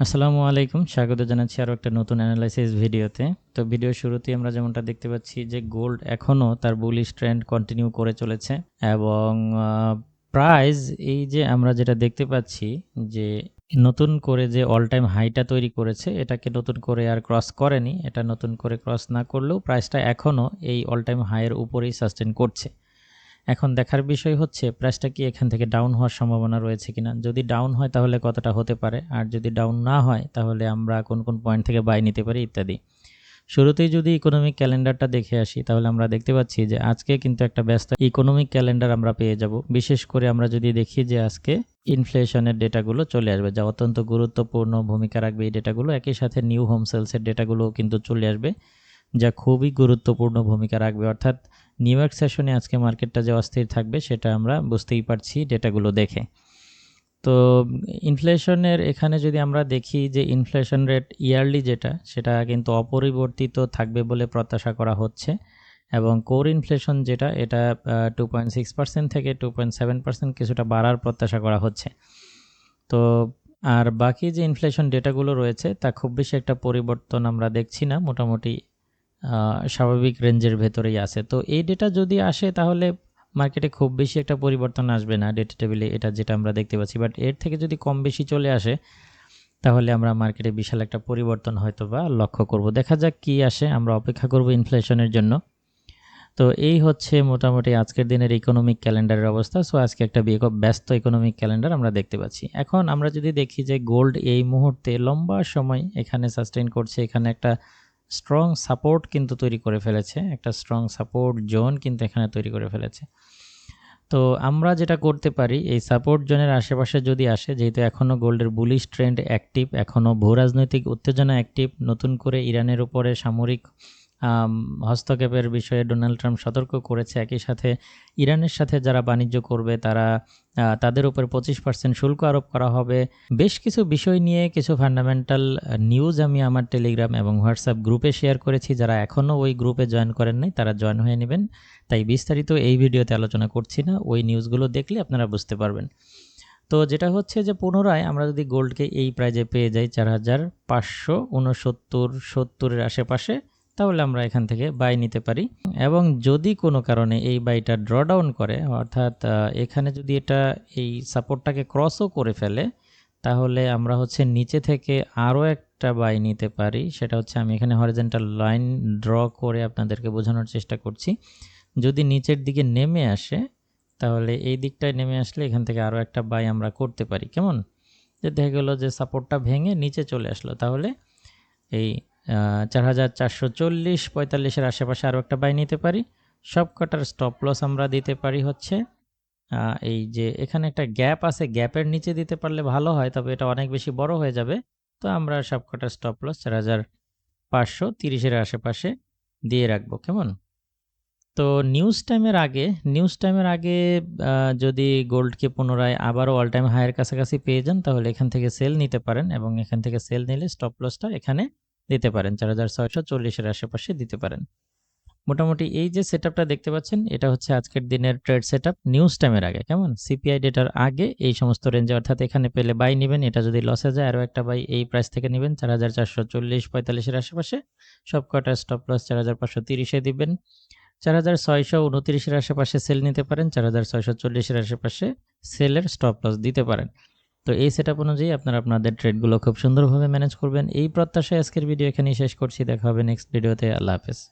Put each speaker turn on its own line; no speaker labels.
আসসালামু আলাইকুম। স্বাগত জানাচ্ছি আরও একটা নতুন অ্যানালাইসিস ভিডিওতে। তো ভিডিও শুরুতেই আমরা যেমনটা দেখতে পাচ্ছি যে গোল্ড এখনও তার বুলিশ ট্রেন্ড কন্টিনিউ করে চলেছে এবং প্রাইস এই যে আমরা যেটা দেখতে পাচ্ছি যে নতুন করে যে অল টাইম হাইটা তৈরি করেছে, এটাকে নতুন করে আর ক্রস করেনি, এটা নতুন করে ক্রস না করলেও প্রাইসটা এখনও এই অল টাইম হাইয়ের উপরেই সাস্টেন করছে। এখন দেখার বিষয় হচ্ছে প্রাইসটা কি এখান থেকে ডাউন হওয়ার সম্ভাবনা রয়েছে কিনা? যদি ডাউন হয় তাহলে কতটা হতে পারে? আর যদি ডাউন না হয় তাহলে আমরা কোন কোন পয়েন্ট থেকে বাই নিতে পারি ইত্যাদি। শুরুতেই যদি ইকোনমিক ক্যালেন্ডারটা দেখে আসি, তাহলে আমরা দেখতে পাচ্ছি যে আজকে কিন্তু একটা ব্যস্ত ইকোনমিক ক্যালেন্ডার আমরা পেয়ে যাব। বিশেষ করে আমরা যদি দেখি যে আজকে ইনফ্লেশনের ডেটাগুলো চলে আসবে, যা অত্যন্ত গুরুত্বপূর্ণ ভূমিকা রাখবে এই ডেটাগুলো। একই সাথে নিউ হোম সেলসের ডেটাগুলো কিন্তু চলে আসবে, যা খুবই গুরুত্বপূর্ণ ভূমিকা রাখবে। অর্থাৎ নিউ ইয়র্ক সেশনে আজকে মার্কেটটা যে অস্থির থাকবে সেটা আমরা বুঝতেই পারছি ডেটাগুলো দেখে। তো ইনফ্লেশনের এখানে যদি আমরা দেখি যে ইনফ্লেশন রেট ইয়ারলি যেটা, সেটা কিন্তু অপরিবর্তিত থাকবে বলে প্রত্যাশা করা হচ্ছে। এবং কোর ইনফ্লেশন যেটা, এটা টু পয়েন্ট সিক্স পার্সেন্ট থেকে টু পয়েন্ট সেভেন পার্সেন্ট কিছুটা বাড়ার প্রত্যাশা করা হচ্ছে। তো আর বাকি যে ইনফ্লেশন ডেটাগুলো রয়েছে, তা খুব বেশি একটা পরিবর্তন আমরা দেখছি না। মোটামুটি স্বাভাবিক রেঞ্জের ভেতরেই আছে। তো এই ডেটা যদি আসে তাহলে মার্কেটে খুব বেশি একটা পরিবর্তন আসবে না ডেটা টেবিলে এটা যেটা আমরা দেখতে পাচ্ছি। বাট এর থেকে যদি কম বেশি চলে আসে, তাহলে আমরা মার্কেটে বিশাল একটা পরিবর্তন হয়তো বা লক্ষ্য করব। দেখা যাক কি আসে, আমরা অপেক্ষা করব ইনফ্লেশনের জন্য। তো এই হচ্ছে মোটামুটি আজকের দিনের ইকোনমিক ক্যালেন্ডারের অবস্থা। সো আজকে একটা ব্যস্ত ইকোনমিক ক্যালেন্ডার আমরা দেখতে পাচ্ছি। এখন আমরা যদি দেখি যে গোল্ড এই মুহূর্তে লম্বা সময় এখানে সাস্টেইন করছে, এখানে একটা স্ট্রং সাপোর্ট কিন্তু তৈরি করে ফেলেছে, একটা স্ট্রং সাপোর্ট জোন কিন্তু এখানে তৈরি করে ফেলেছে। তো আমরা যেটা করতে পারি, এই সাপোর্ট জোনের আশেপাশে যদি আসে, যেহেতু এখনও গোল্ডের বুলিশ ট্রেন্ড অ্যাক্টিভ এখনও ভূরাজনৈতিক উত্তেজনা অ্যাক্টিভ নতুন করে ইরানের উপরে সামরিক হস্তক্ষেপের বিষয়ে ডোনাল্ড ট্রাম্প সতর্ক করেছে। একই সাথে ইরানের সাথে যারা বাণিজ্য করবে, তারা তাদের উপর পঁচিশ পার্সেন্ট শুল্ক আরোপ করা হবে। বেশ কিছু বিষয় নিয়ে কিছু ফান্ডামেন্টাল নিউজ আমি আমার টেলিগ্রাম এবং হোয়াটসঅ্যাপ গ্রুপে শেয়ার করেছি। যারা এখনও ওই গ্রুপে জয়েন করেন নাই, তারা জয়েন হয়ে নেবেন। তাই বিস্তারিত এই ভিডিওতে আলোচনা করছি না। ওই নিউজগুলো দেখলে আপনারা বুঝতে পারবেন। তো যেটা হচ্ছে যে পুনরায় আমরা যদি গোল্ডকে এই প্রাইজে পেয়ে যাই, চার হাজার পাঁচশো উনসত্তর, সত্তরের আশেপাশে তাহলে আমরা এখান থেকে বাই নিতে পারি। এবং যদি কোনো কারণে এই বাইটা ড্র ডাউন করে, অর্থাৎ এখানে যদি এটা, এই সাপোর্টটাকে ক্রসও করে ফেলে, তাহলে আমরা হচ্ছে নিচে থেকে আরও একটা বাই নিতে পারি। সেটা হচ্ছে আমি এখানে হরিজেন্টাল লাইন ড্র করে আপনাদেরকে বোঝানোর চেষ্টা করছি। যদি নিচের দিকে নেমে আসে, তাহলে এই দিকটায় নেমে আসলে এখান থেকে আরও একটা বাই আমরা করতে পারি। কেমন? যে দেখা গেলো যে সাপোর্টটা ভেঙে নিচে চলে আসলো। তাহলে এই চার হাজার চারশো চল্লিশ, পঁয়তাল্লিশের আশেপাশে আরও একটা বাই নিতে পারি। সব কটার স্টপ লস আমরা দিতে পারি হচ্ছে এই যে এখানে একটা গ্যাপ আছে গ্যাপের নিচে দিতে পারলে ভালো হয়, তবে এটা অনেক বেশি বড় হয়ে যাবে। তো আমরা সব কটার স্টপ লস চার হাজার পাঁচশো তিরিশের আশেপাশে দিয়ে রাখব, কেমন? তো নিউজ টাইমের আগে নিউজ টাইমের আগে যদি গোল্ডকে পুনরায় আবারও অল টাইম হায়ার কাছাকাছি পেয়ে যান, তাহলে এখান থেকে সেল নিতে পারেন এবং এখান থেকে সেল নিলে স্টপ লসটা এখানে দিতে পারেন। চার হাজার ছয়শো চল্লিশের আশেপাশে দিতে পারেন। মোটামুটি এই যে সেট দেখতে পাচ্ছেন, এটা হচ্ছে আজকের দিনের ট্রেড সেট নিউজ টাইমের আগে। কেমন? সিপিআই ডেটার আগে এই সমস্ত রেঞ্জে অর্থাৎ এখানে পেলে বাই নেবেন, এটা যদি লসে যায় আরও একটা বাই এই প্রাইস থেকে নেবেন, চার হাজার চারশো চল্লিশ পঁয়তাল্লিশের আশেপাশে। সব কটা স্টপ লস চার হাজার পাঁচশো তিরিশে দিবেন। চার হাজার ছয়শো উনত্রিশের আশেপাশে সেল নিতে পারেন, চার হাজার ছয়শো চল্লিশের আশেপাশে সেলের স্টপ লস দিতে পারেন। তো এই সেট আপ অনুযায়ী আপনারা আপনাদের ট্রেডগুলো খুব সুন্দরভাবে ম্যানেজ করবেন। এই প্রত্যাশায় আজকের ভিডিও এখানেই শেষ করছি। দেখা হবে নেক্সট ভিডিওতে আল্লাহ হাফেজ।